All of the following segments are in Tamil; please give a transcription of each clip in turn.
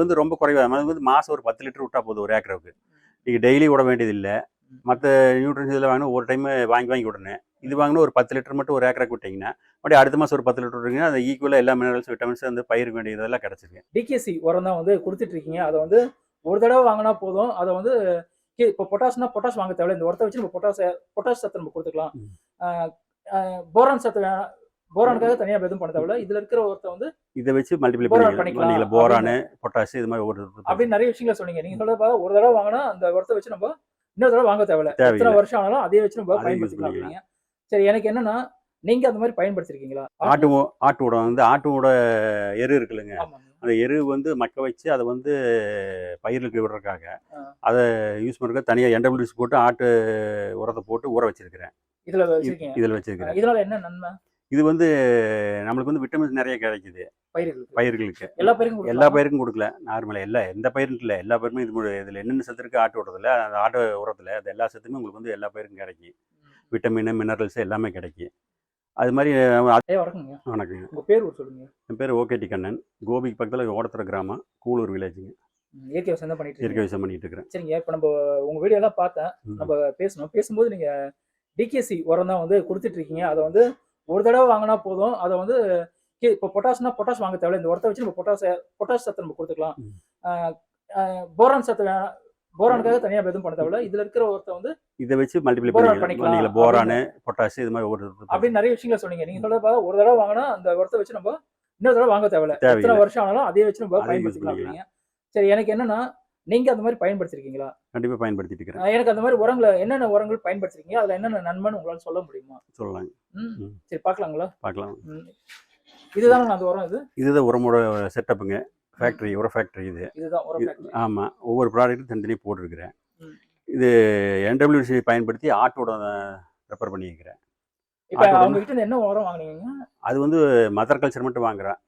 வந்து ரொம்ப குறைவா அது வந்து மாதம் ஒரு பத்து லிட்டர் விட்டா போதும் ஒரு ஏக்கருக்கு. நீங்கள் டெய்லி விட வேண்டியதில்லை. மற்ற நியூட்ரன்ஸ் இதில் வாங்கினா ஒரு டைம் வாங்கி வாங்கி விடணும் இது வாங்கினா ஒரு பத்து லிட்டர் மட்டும் ஒரு ஏக்கருக்கு விட்டிங்கன்னா மறுபடியும் அடுத்த மாதம் ஒரு பத்து லிட்டர் விட்டீங்கன்னா அது ஈக்குவலாக எல்லா மினரல்ஸ் விட்டமின்ஸ் வந்து பயிருக்கு வேண்டியதெல்லாம் கிடச்சிருக்கு டிகேசி உரம் தான் வந்து கொடுத்துட்டு இருக்கீங்க. அதை வந்து ஒரு தடவை வாங்கினா போதும். அதை வந்து இப்போ பொட்டாஷ்னா பொட்டாஷ் வாங்க தேவையில்ல. இந்த உரத்தை வச்சு நம்ம பொட்டாஷ் பொட்டாஷ் சத்து நம்ம கொடுத்துக்கலாம். போரான் சத்து போரானுக்காக தனியாக எதுவும் பண்ண தேவையில்ல. இதுல இருக்கிற ஒருத்த வந்து இதை வச்சு மல்டிப்ளை பண்ணிக்கலாம். போரானு பொட்டாசு இது மாதிரி ஒவ்வொரு அப்படின்னு நிறைய விஷயங்களை சொன்னீங்க. நீங்க சொல்றது ஒரு தடவை வாங்கினா அந்த உரத்தை வச்சு நம்ம இன்னொரு தடவை வாங்க தேவையில்ல. எத்தனை வருஷம் ஆனாலும் அதே வச்சு நம்ம பயன்படுத்திக்கலாம் சரி எனக்கு என்னன்னா நீங்க அந்த மாதிரி பயன்படுத்திருக்கீங்களா? ஆட்டு ஆட்டு உடம் வந்து ஆட்டோட எரு இருக்குல்லுங்க. அந்த எரு வந்து மக்க வச்சு அதை வந்து பயிர்களுக்கு விடுறதுக்காக. அதை யூஸ் பண்ணுறதுக்கு தனியாக என்டபிள்யூஸ் போட்டு ஆட்டு உரத்தை போட்டு ஊற வச்சிருக்கிறேன். இதுல வச்சிருக்கீங்க. இதில் வச்சிருக்கிறேன். இதனால என்ன நன்மை? இது வந்து நம்மளுக்கு வந்து விட்டமின்ஸ் நிறைய கிடைக்குது. பயிர்களுக்கு. பயிர்களுக்கு. எல்லா பயிருக்கும் எல்லா? பயிருக்கும் கொடுக்கல. நார்மலாக எல்லா எந்த பயிருக்கும் இல்லை. எல்லா பயிருமே இது இதில் என்னென்ன சத்து இருக்குது ஆட்டு உரத்தில் அந்த ஆட்டு உரத்தில் அது எல்லா சத்துமே உங்களுக்கு வந்து எல்லா பயிருக்கும் கிடைக்கும் விட்டமின் மினரல்ஸ் எல்லாமே கிடைக்கும் அது மாதிரி வணக்கங்க பேர் சொல்லுங்க. என் பேர் ஓகேடி கண்ணன். கோபிக்கு பக்கத்தில் ஓடத்துற கிராமம் கூலூர் வில்லேஜுங்க. இயற்கை விவசாயம் தான் பண்ணிட்டு இயற்கை விவசாயம் பண்ணிட்டு இருக்கிறேன். சரிங்க இப்போ நம்ம உங்க வீடியோ எல்லாம் பார்த்தேன். நம்ம பேசணும். பேசும்போது நீங்க டிகேசி உரம் தான் வந்து கொடுத்துட்டு இருக்கீங்க. அதை வந்து ஒரு தடவை வாங்கினா போதும். அதை வந்து இப்போ பொட்டாஷ்னா பொட்டாஷ் வாங்க தேவையில்ல. இந்த உரத்தை வச்சு நம்ம பொட்டாஷ் பொட்டாஷ் சத்து நம்ம கொடுத்துக்கலாம். போரான் சத்து போரானுக்காக தனியாக எதுவும் பண்ண தேவையில்ல. இதுல இருக்கிற ஒருத்த வந்து இதை வச்சு மல்டிப்ளை போரான் பண்ணிக்கலாம். போரானு பொட்டாசு இது மாதிரி ஒவ்வொரு அப்படின்னு நிறைய விஷயங்களை சொன்னீங்க. நீங்க சொல்றது பார்த்தா ஒரு தடவை வாங்கினா அந்த உரத்தை வச்சு நம்ம இன்னொரு தடவை வாங்க தேவையில்ல. எத்தனை வருஷம் ஆனாலும் அதே வச்சு நம்ம பயன்படுத்திக்கலாம். அப்படிங்க சரி எனக்கு என்னன்னா நீங்க அந்த மாதிரி பயன்படுத்திருக்கீங்களா? கண்டிப்பாக பயன்படுத்திட்டு இருக்கிறேன் எனக்கு அந்த மாதிரி உரங்களை என்னென்ன உரங்கள் பயன்படுத்திருக்கீங்க? அதுல என்னென்ன நன்மைன்னு உங்களால சொல்ல முடியுமா? சொல்லலாங்க. சரி பார்க்கலாங்களா? பார்க்கலாம். ம். இதுதானே அந்த உரம் இது? இதுதான் உரமோட செட்டப்புங்க ஃபேக்ட்ரி உர ஃபேக்ட்ரி இது. இதுதான் உரம். ஆமாம் ஒவ்வொரு ப்ராடக்ட்டும் தனித்தனியாக போட்டிருக்கிறேன். இது என்டபிள்யூசி பயன்படுத்தி ஆட்டோட ரெப்பர் பண்ணியிருக்கிறேன். என்ன உரம் வாங்குனீங்க அது வந்து மதர் கல்ச்சர் மட்டும் வாங்குறேன்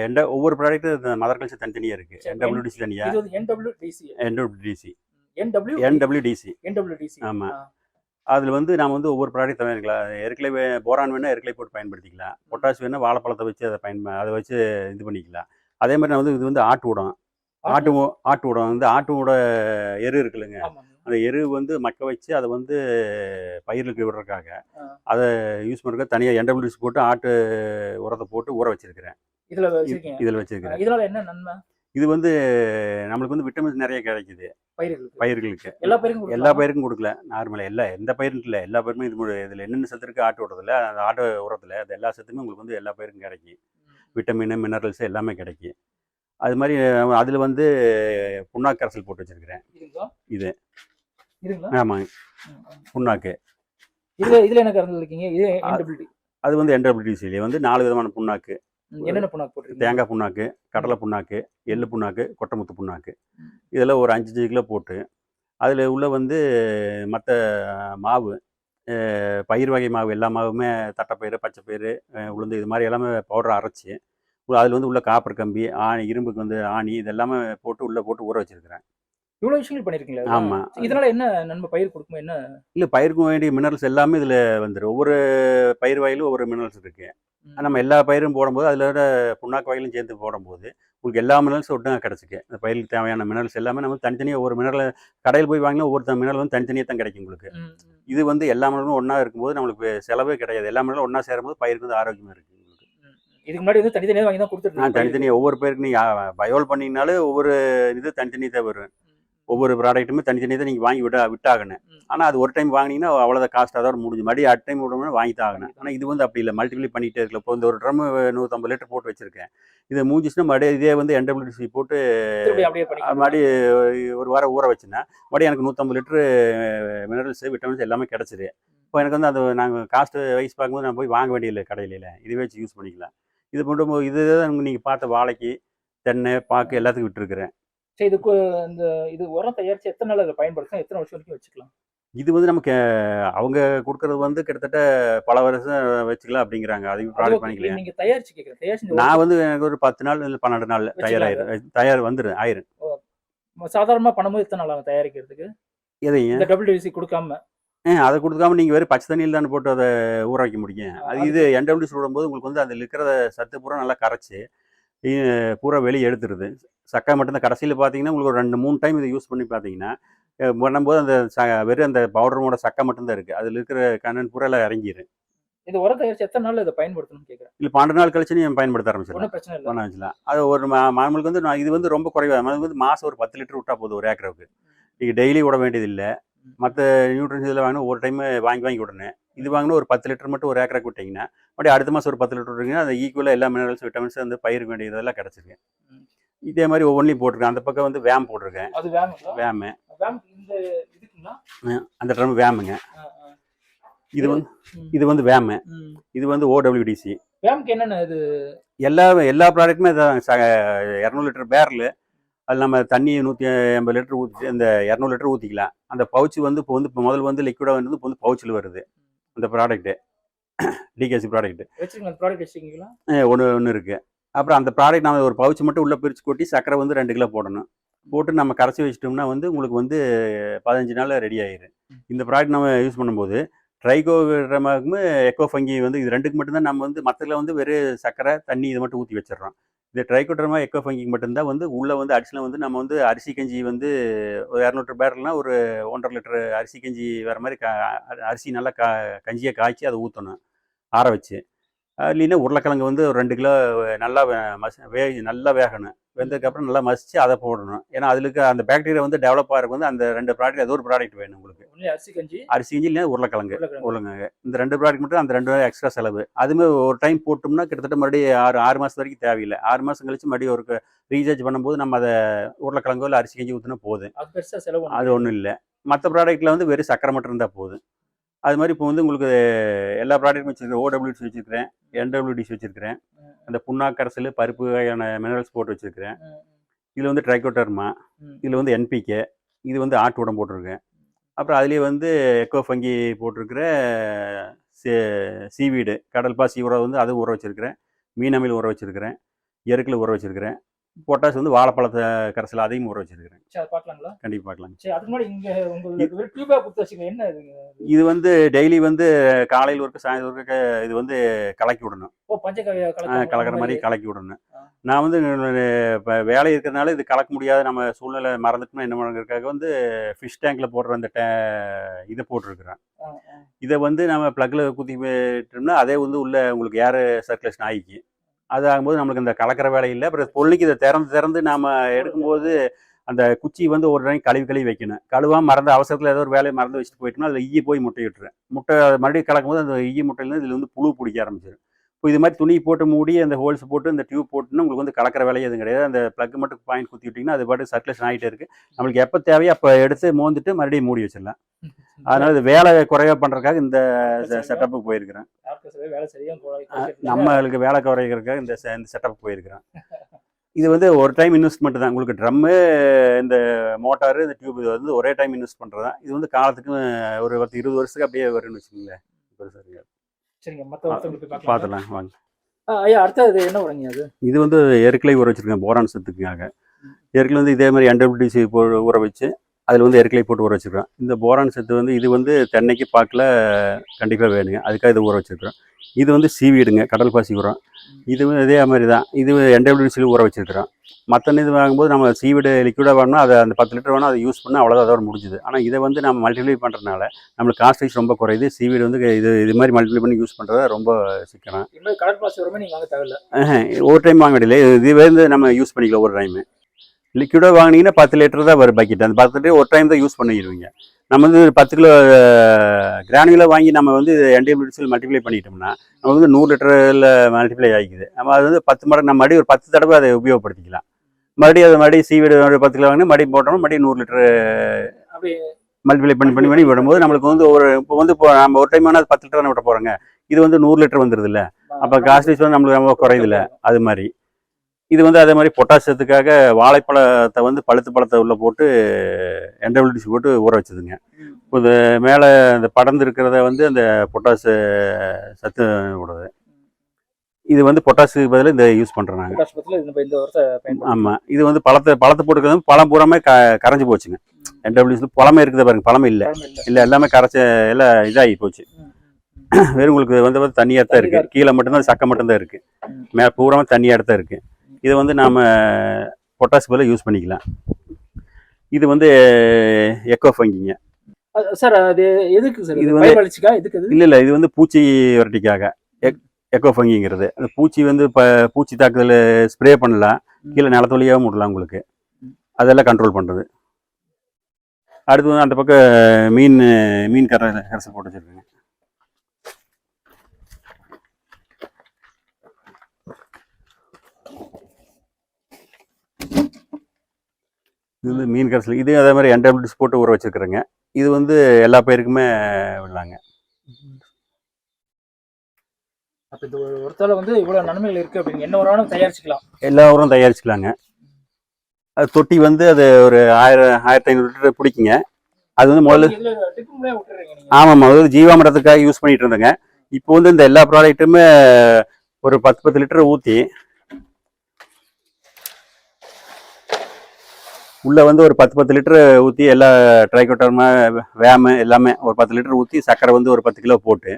எந்த ஒவ்வொரு ப்ராடக்ட்டும் மதர் கல்ச்சர் தனித்தனியாக இருக்குது என்டபிள்யூடிசி தனியாக என்டபிள்யூடிசி என்டபிள்யூடிசி என்டபிள்யூ என்டபிள்யூடிசி என்டபிள்யூடிசி ஆமா. அதில் வந்து நாம் வந்து ஒவ்வொரு ப்ராடக்ட் தவிர்க்கலாம் எருக்கலை வே- போரான் வேணால் எருக்கலை போட்டு பயன்படுத்திக்கலாம். பொட்டாஸ் வேணால் வாழைப்பழத்தை வச்சு அதை பயன் அதை வச்சு இது பண்ணிக்கலாம். அதே மாதிரி நான் வந்து இது வந்து ஆட்டு உடம் ஆட்டு ஆட்டு உடம் வந்து ஆட்டோட எரு இருக்குல்லுங்க. அந்த எரு வந்து மக்க வச்சு அதை வந்து பயிர்களுக்கு விடுறதுக்காக. அதை யூஸ் பண்ணுறதுக்கு தனியாக என்டபிள்யூஸ் போட்டு ஆட்டு உரத்தை போட்டு ஊற வச்சிருக்கிறேன். இதுல வச்சிருக்கீங்க. இதில் வச்சிருக்கிறேன். இதனால என்ன நன்மை? இது வந்து நம்மளுக்கு வந்து விட்டமின்ஸ் நிறைய கிடைக்குது. பயிர்களுக்கு. பயிர்களுக்கு. எல்லா பயிருக்கும் எல்லா பயிருக்கும் கொடுக்கல. நார்மலாக எல்லா எந்த பயிருக்கும் இல்லை. எல்லா பயிருமே இது இதில் என்னென்ன சத்து இருக்குது ஆட்டு உரத்தில் அந்த ஆட்டு உரத்தில் அது எல்லா சத்துமே உங்களுக்கு வந்து எல்லா பயிருக்கும் கிடைக்கும். விட்டமின் மினரல்ஸ் எல்லாமே கிடைக்கும். அது மாதிரி அதில் வந்து புண்ணாக்கு கரைசல் போட்டு வச்சிருக்கிறேன். இது. ஆமாங்க. புண்ணாக்கு. இதுல இதுல என்ன கறந்து இருக்கீங்க? இது அது வந்து என்டபிள்யூசிலே வந்து நாலு விதமான புண்ணாக்கு. என்னென்ன புண்ணாக்கு போட்டிருக்கீங்க? தேங்காய் புண்ணாக்கு கடலை புண்ணாக்கு எள்ளு புண்ணாக்கு கொட்டைமுத்து புண்ணாக்கு. இதெல்லாம் ஒரு அஞ்சு அஞ்சு கிலோ போட்டு அதில் உள்ள வந்து மற்ற மாவு பயிர் வகை மாவு எல்லா மாவுமே தட்டைப்பயிறு பச்சைப்பயிறு உளுந்து இது மாதிரி எல்லாமே பவுடர் அரைச்சி அதில் வந்து உள்ள காப்பர் கம்பி ஆணி இரும்புக்கு வந்து ஆணி இது எல்லாமே போட்டு உள்ளே போட்டு ஊற வச்சிருக்கிறேன். இவ்வளவு விஷயங்கள் பண்ணிருக்கீங்களா? ஆமா. இதனால என்ன நன்மை? பயிர் கொடுக்கும்? என்ன? இல்லை பயிருக்கு வேண்டிய மினரல்ஸ் எல்லாமே இதில் வந்துடும் ஒவ்வொரு பயிர் வகையிலும் ஒவ்வொரு மினரல்ஸ் இருக்குது நம்ம எல்லா பயிரும் போடும்போது அதில் புண்ணாக்கு வகையிலும் சேர்த்து போடும்போது உங்களுக்கு எல்லா மினரல்ஸும் ஒட்டுங்க கிடச்சிக்கு. அந்த பயிருக்கு தேவையான மினரல்ஸ் எல்லாமே நம்ம தனித்தனியாக ஒவ்வொரு மினரல் கடையில் போய் வாங்கினா ஒவ்வொரு மினரல் வந்து தனித்தனியாக தான் கிடைக்கும் உங்களுக்கு. இது வந்து எல்லா மினரலும் ஒன்றா இருக்கும்போது நம்மளுக்கு செலவே கிடையாது. எல்லா மினரலும் ஒன்றா சேரும்போது பயிருக்கு வந்து ஆரோக்கியமாக இருக்குது. இதுக்கு முன்னாடி வந்து தனித்தனியாக வாங்கி தான் இருந்தீங்க. தனித்தனியாக ஒவ்வொரு பயிருக்கு நீங்கள் பயோல் பண்ணிங்கனாலே ஒவ்வொரு இது தனித்தனி தான் வரும். ஒவ்வொரு ப்ராடக்ட்டுமே தனித்தனி தான் நீங்கள் வாங்கி விட விட்டாகணும். ஆனால் அது ஒரு டைம் வாங்கினீங்கன்னா அவ்வளோதான் காஸ்ட் அதோட முடிஞ்சு. மறுபடியும் அட் டைம் விடணும்னா வாங்கி தான் ஆகணும் ஆனால் இது வந்து அப்படி இல்லை. மல்டிப்ளை பண்ணிகிட்டே இருக்கல இப்போ இந்த ஒரு ட்ரம் நூற்றம்பது லிட்டர் போட்டு வச்சிருக்கேன். இதை மூஞ்சிச்சுன்னா மறுபடியும் இதே வந்து என்டபிள்யூசி போட்டு மறுபடியும் ஒரு வாரம் ஊற வச்சுன்னா மறுபடியும் எனக்கு நூற்றம்பது லிட்டரு மினரல்ஸ் விட்டமின்ஸ் எல்லாமே கிடச்சிரு. இப்போ எனக்கு வந்து அது நாங்கள் காஸ்ட் வைஸ் பார்க்கும்போது நான் போய் வாங்க வேண்டியதில்லை கடையில இதுவே வச்சு யூஸ் பண்ணிக்கலாம். இது மட்டும் இதுதான் நீங்கள் பார்த்த வாழைக்கு தென்னை பாக்கு எல்லாத்துக்கும் விட்டுருக்குறேன். சரி இதுக்கு இந்த இது உரம் தயாரிச்சு எத்தனை நாள் அதை பயன்படுத்தலாம்? எத்தனை வருஷம் வரைக்கும் வச்சுக்கலாம்? இது வந்து நமக்கு அவங்க கொடுக்கறது வந்து கிட்டத்தட்ட பல வருஷம் வச்சுக்கலாம் அப்படிங்கிறாங்க. அதையும் அது ப்ராடக்ட். பண்ணிக்கலாம் நீங்க தயாரிச்சு கேட்குறேன் நான் வந்து எனக்கு ஒரு பத்து நாள் இல்லை பன்னெண்டு நாள் தயாராயிரும் தயார் வந்துடும் ஆயிரும். சாதாரணமா பண்ணும்போது எத்தனை நாள் ஆகும் தயாரிக்கிறதுக்கு? இந்த டபிள்யூடிசி கொடுக்காம. ஏ அதை கொடுக்காம நீங்கள் வெறும் பச்சை தண்ணியில் தானே போட்டு அதை ஊற வைக்க முடியும்? அது இது என்டபிள்யூஸ் விடும்போது உங்களுக்கு வந்து அதில் இருக்கிற சத்து பூரா நல்லா கரைச்சி பூரா வெளியே எடுத்துருது. சக்கை மட்டும்தான் கடைசியில் பார்த்தீங்கன்னா உங்களுக்கு ஒரு ரெண்டு மூணு டைம் இதை யூஸ் பண்ணி பார்த்தீங்கன்னா பண்ணும்போது அந்த ச வெறும் அந்த பவுடரோட சக்கை மட்டும்தான் இருக்குது அதில் இருக்கிற கண்ணன் பூரா எல்லாம் இறங்கிடும் இது உரம் தயாரிச்சு எத்தனை நாள் இதை பயன்படுத்தணும்னு கேட்குறேன் இல்லை பன்னெண்டு நாள் கழிச்சு நீங்கள் பயன்படுத்த ஆரம்பிச்சிடலாம். பிரச்சனை இல்லை. பண்ண வச்சுலாம் அது ஒரு மாமலுக்கு வந்து நான் இது வந்து ரொம்ப குறைவா அது வந்து மாதம் ஒரு பத்து லிட்டர் விட்டா போதும் ஒரு ஏக்கருக்கு. நீங்கள் டெய்லி விட வேண்டியதில்லை மற்ற நியூட்ரன்ஸ் இதில் வாங்கினா ஒரு டைம் வாங்கி வாங்கி விடணும். இது வாங்கினா ஒரு பத்து லிட்டர் மட்டும் ஒரு ஏக்கருக்கு விட்டிங்கன்னா மறுபடியும் அடுத்த மாதம் ஒரு பத்து லிட்டர் விட்டீங்கன்னா அது ஈக்குவலாக எல்லா மினரல்ஸ் விட்டமின்ஸ் வந்து பயிருக்கு வேண்டியதெல்லாம் கிடச்சிருக்கு. இதே மாதிரி ஒவ்வொன்றையும் போட்டிருக்கேன். அந்த பக்கம் வந்து வேம் போட்டிருக்கேன். அது வேமு அந்த ட்ரம் வேமுங்க. இது வந்து. இது வந்து வேமு. இது வந்து ஓடபிள்யூடிசி வேம்க்கு என்னென்ன இது? எல்லா எல்லா ப்ராடக்ட்டுமே இரநூறு லிட்டர் பேரல் அதில் நம்ம தண்ணி நூற்றி எண்பது லிட்டர் ஊற்றி அந்த இரநூறு லிட்டர் ஊற்றிக்கலாம் அந்த பவுச் வந்து இப்போ வந்து இப்போ முதல்ல வந்து லிக்விடாக வந்து இப்போ வந்து பவுச்சில் வருது. அந்த ப்ராடக்ட்டு டிகேசி ப்ராடக்ட்டு வச்சிருக்கீங்களா? ஒன்று ஒன்று இருக்குது அப்புறம் அந்த ப்ராடக்ட் நம்ம ஒரு பவுச் மட்டும் உள்ளே பிரித்து கொட்டி சக்கரை வந்து ரெண்டு கிலோ போடணும். போட்டு நம்ம கரைச்சி வச்சிட்டோம்னா வந்து உங்களுக்கு வந்து பதினஞ்சு நாளில் ரெடி ஆயிடும் இந்த ப்ராடக்ட் நம்ம யூஸ் பண்ணும்போது ட்ரைகோகிரமாக்கும் எக்கோ ஃபங்கி வந்து இது ரெண்டுக்கு மட்டும்தான் நம்ம வந்து மற்றதில் வந்து வெறும் சக்கரை தண்ணி இது மட்டும் ஊற்றி வச்சிடுறோம். இந்த ட்ரைகோட்ரமா எக்கோ ஃபங்கிங் மட்டும்தான் வந்து உள்ளே வந்து அடிஷனல் வந்து நம்ம வந்து அரிசி கஞ்சி வந்து ஒரு இரநூறு பேரல்னா ஒரு ஒன்றரை லிட்டர் அரிசி கஞ்சி வர மாதிரி க அரிசி நல்லா கா கஞ்சியை காய்ச்சி அதை ஊற்றணும் ஆற வச்சு. இல்லைன்னா உருளைக்கிழங்கு வந்து ஒரு ரெண்டு கிலோ நல்லா வே- மச வே நல்லா வேகணும். வெந்ததுக்கப்புறம் நல்லா மசிச்சு அதை போடணும். ஏன்னா அதில் இருக்க அந்த பாக்டீரியா வந்து டெவலப் ஆகிறதுக்கு வந்து அந்த ரெண்டு ப்ராடக்ட் ஏதோ ஒரு ப்ராடக்ட் வேணும் உங்களுக்கு. அரிசி கஞ்சி? அரிசி கஞ்சி இல்லைன்னா உருளைக்கிழங்கு. உருளைக்கிழங்கு. இந்த ரெண்டு ப்ராடக்ட் மட்டும் அந்த ரெண்டு எக்ஸ்ட்ரா செலவு. அதுவுமே ஒரு டைம் போட்டோம்னா கிட்டத்தட்ட மறுபடியும் ஆறு ஆறு மாதம் வரைக்கும் தேவையில்லை. ஆறு மாதம் கழிச்சு மறுபடியும் ஒரு ரீசார்ஜ் பண்ணும்போது நம்ம அதை உருளைக்கிழங்கோ இல்லை அரிசி கஞ்சி ஊற்றினா போதும். அது அது ஒன்றும் இல்லை. மற்ற ப்ராடக்ட்டில் வந்து வெறும் சக்கரை மட்டும் இருந்தால் போதும். அது மாதிரி இப்போ வந்து உங்களுக்கு எல்லா ப்ராடக்ட்டும் வச்சுருக்கேன் ஓடபிள்யூடிசி வச்சுருக்கிறேன். என்டபிள்யூடிசி வச்சுருக்கிறேன். அந்த புண்ணாக்கரசல் பருப்பு வகையான மினரல்ஸ் போட்டு வச்சுருக்கிறேன். இதில் வந்து ட்ரைகோட்டர்மா ம். இதில் வந்து என்பிகே இது வந்து ஆட்டு உடம் போட்டிருக்கேன். அப்புறம் அதுலேயே வந்து எக்கோ ஃபங்கி போட்டிருக்கிற சீவீடு கடல் பாசி உரம் வந்து அதுவும் ஊற வச்சுருக்கிறேன். மீனமில் ஊற வச்சுருக்கிறேன். எருக்கில் ஊற வச்சுருக்கிறேன். பொட்டாஸ் வந்து வாழைப்பழத்தை கரைசல் அதையும் ஊற வச்சுருக்கிறேன். சரி பார்க்கலாங்களா? கண்டிப்பாக பார்க்கலாம் சரி அதுக்கு முன்னாடி இங்க உங்களுக்கு கொடுத்து வச்சுங்க என்ன இது? வந்து டெய்லி வந்து காலையில் ஒருக்க சாயந்தரம் ஒருக்க இது வந்து கலக்கி விடணும். ஓ பஞ்சகவியா கலக்கிற மாதிரி? கலக்கி விடணும். நான் வந்து இப்போ வேலை இருக்கிறதுனால இது கலக்க முடியாத. நம்ம சூழ்நிலை மறந்துட்டோம்னா என்ன பண்ணுறதுக்காக வந்து ஃபிஷ் டேங்க்கில் போடுற அந்த டே இதை போட்டிருக்கிறேன். இதை வந்து நம்ம ப்ளக்கில் குத்தி விட்டோம்னா அதே வந்து உள்ள உங்களுக்கு ஏர் சர்க்குலேஷன் ஆகிக்கு அது ஆகும்போது நம்மளுக்கு இந்த கலக்கிற வேலை இல்லை. அப்புறம் பொருளுக்கு இதை திறந்து திறந்து நாம் எடுக்கும்போது அந்த குச்சி வந்து ஒரு டைம் கழுவி கழுவி வைக்கணும். கழுவாக மறந்து அவசரத்தில் ஏதோ ஒரு வேலையை மறந்து வச்சுட்டு போயிட்டோம்னா அதில் ஈய போய் முட்டை விட்டுறேன் முட்டை மறுபடியும் கலக்கும்போது அந்த ஈய முட்டையிலேருந்து இதில் வந்து புழு பிடிக்க ஆரம்பிச்சிடும் இப்போ இது மாதிரி துணி போட்டு மூடி அந்த ஹோல்ஸ் போட்டு இந்த டியூப் போட்டுன்னு உங்களுக்கு வந்து கலக்கிற வேலையே எதுவும் கிடையாது. அந்த ப்ளக் மட்டும் பாயிண்ட் குத்தி விட்டிங்கன்னா அது பாட்டு சர்க்குலேஷன் ஆகிட்டே இருக்குது நம்மளுக்கு எப்போ தேவையோ அப்போ எடுத்து மோந்துட்டு மறுபடியும் மூடி வச்சிடலாம். அதனால இது வேலை குறைவா பண்ணுறதுக்காக இந்த செட்டப்புக்கு போயிருக்கிறேன். நம்மளுக்கு வேலை குறைக்கிறதுக்காக இந்த இந்த செட்டப் போயிருக்கிறேன். இது வந்து ஒரு டைம் இன்வெஸ்ட்மெண்ட் தான். உங்களுக்கு ட்ரம்மு இந்த மோட்டாரு இந்த டியூப் இது வந்து ஒரே டைம் இன்வெஸ்ட் பண்ணுறது தான். இது வந்து காலத்துக்கு ஒரு பத்து இருபது வருஷத்துக்கு அப்படியே வரும்னு வச்சுக்கோங்களேன். சரிங்க போய் பார்க்கலாம். பார்த்துலாம் வாங்க. ஐயா அடுத்தது என்ன உரங்க அது? இது வந்து எருக்கலை ஊற வச்சிருக்கேன் போரான் சத்துக்காக. எருக்கலை வந்து இதே மாதிரி என்டபிள்யூடிசி போ ஊற வச்சு அதில் வந்து எருக்கலை போட்டு ஊற வச்சிருக்கேன் இந்த போரான் சத்து வந்து இது வந்து தென்னைக்கு பாக்கில் கண்டிப்பாக வேணுங்க. அதுக்காக இது ஊற வச்சிருக்கிறோம். இது வந்து சீவீடுங்க கடல் பாசி உரம். இது இதே மாதிரி தான் இது என்டபிள்யூடிசியில் ஊற வச்சிருக்கிறோம். மற்ற இது வாங்கும்போது நம்ம சீவீடு லிக்விடாக வேணும்னா அதை அந்த பத்து லிட்டர் வேணும் அதை யூஸ் பண்ணால் அவ்வளோதான் அதோட முடிஞ்சுது. ஆனால் இதை வந்து நம்ம மல்டிப்ளை பண்ணுறதுனால நம்மளுக்கு காஸ்ட் வைஸ் ரொம்ப குறையுது. சீவீடு வந்து இது இது மாதிரி மல்டிப்ளை பண்ணி யூஸ் பண்ணுறது ரொம்ப சிக்கனம். ஒரு டைம் வாங்க வேண்டியதில்லை. இதுவே வந்து நம்ம யூஸ் பண்ணிக்கலாம் ஒரு டைம் லிக்விடாக வாங்கினீங்கன்னா பத்து லிட்டர் தான் வரும் பக்கெட் அந்த பத்து லிட்டர் ஒரு டைம் தான் யூஸ் பண்ணிடுவீங்க. நம்ம வந்து பத்து கிலோ கிரானுகளை வாங்கி நம்ம வந்து என்டிபிலிட்டிஸில் மல்டிப்ளை பண்ணிட்டோம்னா நம்ம வந்து நூறு லிட்டரில் மல்டிப்ளை ஆகிக்குது. நம்ம அது வந்து பத்து மடங்கு நம்ம மறுபடியும் ஒரு பத்து தடவை அதை உபயோகப்படுத்திக்கலாம். மறுபடியும் அது மறுபடியும் சீவீடு பத்து கிலோ வாங்கினா மறுபடியும் போட்டோம்னா மறுபடியும் நூறு லிட்டர் மல்டிப்ளை பண்ணி பண்ணி பண்ணி விடும்போது நம்மளுக்கு வந்து ஒரு இப்போ வந்து இப்போ நம்ம ஒரு டைம் ஆனால் பத்து லிட்டர் தானே விட போகிறோங்க இது வந்து நூறு லிட்டர் வந்துடுது இல்லை அப்போ காஸ்ட் வைஸ் வந்து நம்மளுக்கு ரொம்ப குறையுதுல்ல. அது மாதிரி. இது வந்து அதே மாதிரி பொட்டாசியத்துக்காக வாழைப்பழத்தை வந்து பழுத்து பழத்தை உள்ள போட்டு என்டபிலிட்டிஸ் போட்டு ஊற வச்சதுங்க. இது மேலே இந்த படர்ந்து இருக்கிறத வந்து அந்த பொட்டாசு சத்து விடுது இது வந்து பொட்டாசுக்கு பதிலாக இந்த யூஸ் பண்ணுறோம் நாங்கள் ஆமாம் இது வந்து பழத்தை பழத்தை போட்டுக்கிறது பழம் பூராமே க கரைஞ்சி போச்சுங்க. என்டபிலிட்டிஸ் பழமே இருக்குது பாருங்க பழம் இல்லை. இல்ல. எல்லாமே கரைச்ச எல்லாம் இதாகி போச்சு. வெறும் உங்களுக்கு வந்து வந்து தண்ணியாக தான் இருக்குது கீழே மட்டும்தான் சக்கை மட்டும்தான் இருக்குது. மே. பூராமே தண்ணியாக தான் இருக்குது இதை வந்து நாம் பொட்டாஸ் பதிலாக யூஸ் பண்ணிக்கலாம். இது வந்து எக்கோ ஃபங்கிங்க சார் அது எதுக்கு சார் இது வந்து- இல்லை இல்லை இது வந்து பூச்சி விரட்டிக்காக. எக் எக்கோ ஃபங்கிங்கிறது அந்த பூச்சி வந்து இப்போ பூச்சி தாக்குதல் ஸ்ப்ரே பண்ணலாம். கீழே நிலத்து வழியாகவும் விடலாம் உங்களுக்கு. அதெல்லாம் கண்ட்ரோல் பண்ணுறது அடுத்து வந்து அந்த பக்கம் மீன் மீன் கரை கரைசல் போட்டு வச்சுருக்கேங்க. இது வந்து மீன் கரைசல். இது அதே மாதிரி என்டபிள்ஸ் போட்டு ஊற வச்சுருக்குறேங்க. இது வந்து எல்லா பயிருக்குமே விடலாங்க. அப்ப இந்த ஒரு ஒருத்தர வந்து இவ்வளவு நன்மைகள் இருக்கு அப்படின்னு என்ன வேணாலும் தயாரிச்சுக்கலாம். எல்லா உரம் தயாரிச்சுக்கலாங்க. அது தொட்டி வந்து அது ஒரு ஆயிரம் ஆயிரத்தி ஐநூறு லிட்டர் பிடிக்குங்க. அது வந்து முதல்ல ஆமாம் முதல்ல ஜீவாமிரத்துக்காக யூஸ் பண்ணிட்டு இருந்தேங்க. இப்போ வந்து இந்த எல்லா ப்ராடக்ட்டுமே ஒரு பத்து பத்து லிட்டர் ஊற்றி உள்ள வந்து ஒரு பத்து பத்து லிட்டர் ஊற்றி எல்லா ட்ரைகோட்டர்மா வேமு எல்லாமே ஒரு பத்து லிட்டர் ஊற்றி சர்க்கரை வந்து ஒரு பத்து கிலோ போட்டு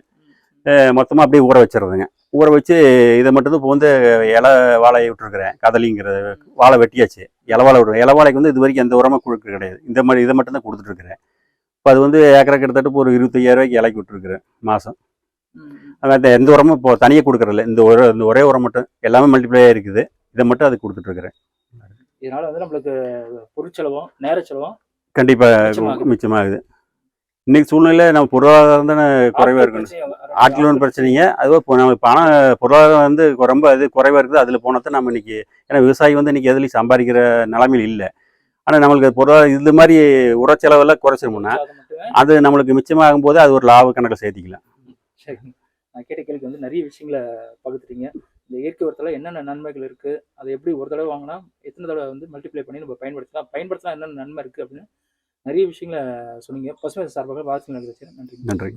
மொத்தமாக அப்படியே ஊற வச்சிடுறதுங்க. ஊற வச்சு இதை மட்டும் இப்போ வந்து இலை வாழையை விட்டுருக்குறேன். கதலிங்கிறது வாழை வெட்டியாச்சு. இலை வாழை விட்ருக்கேன் இலை வாழைக்கு வந்து இது வரைக்கும் எந்த உரமும் கொடுக்க கிடையாது. இந்த மாதிரி இதை மட்டும் தான் கொடுத்துட்ருக்குறேன் இப்போ அது வந்து ஏக்கரை கிட்டத்தட்ட இப்போ ஒரு இருபத்தையாயிரம் ரூபாய்க்கு இலைக்கு விட்டுருக்குறேன் மாதம். அந்த எந்த உரமும் இப்போ தனியாக கொடுக்குறதில்ல. இந்த ஒரு இந்த ஒரே உரம் மட்டும் எல்லாமே மல்டிப்ளை இருக்குது. இதை மட்டும் அது கொடுத்துட்ருக்குறேன் இதனால வந்து நம்மளுக்கு பொருட்செலவும் நேர செலவும் கண்டிப்பாக மிச்சமாகுது. இன்னைக்கு சூழ்நிலை நம்ம பொருளாதாரம் தானே குறைவாக இருக்கணும் இருக்கணும் ஆட்களோட பிரச்சனைங்க. அதுவும் இப்போ நம்ம பணம் பொருளாதாரம் வந்து ரொம்ப இது குறைவாக இருக்குது. அதில் போனதான் நம்ம இன்னைக்கு ஏன்னா விவசாயி வந்து இன்னைக்கு எதுலையும் சம்பாதிக்கிற நிலைமையில் இல்லை. ஆனால் நம்மளுக்கு பொருளாதாரம் இது மாதிரி உர செலவெல்லாம் குறைச்சிருமோன்னா அது நம்மளுக்கு மிச்சமாகும் போது அது ஒரு லாப கணக்கில் சேர்த்திக்கலாம். சரி நான் கேட்ட கேள்விக்கு வந்து நிறைய விஷயங்களை பகுத்துறீங்க இந்த இயற்கை உரத்தில் என்னென்ன நன்மைகள் இருக்கு? அதை எப்படி ஒரு தடவை வாங்கினா எத்தனை தடவை வந்து மல்டிப்ளை பண்ணி நம்ம பயன்படுத்தலாம்? பயன்படுத்தலாம் என்னென்ன நன்மை இருக்கு அப்படின்னு நிறைய விஷயங்களை சொன்னீங்க. பசுமை சார்பாக வாழ்த்து நன்றி. நன்றி.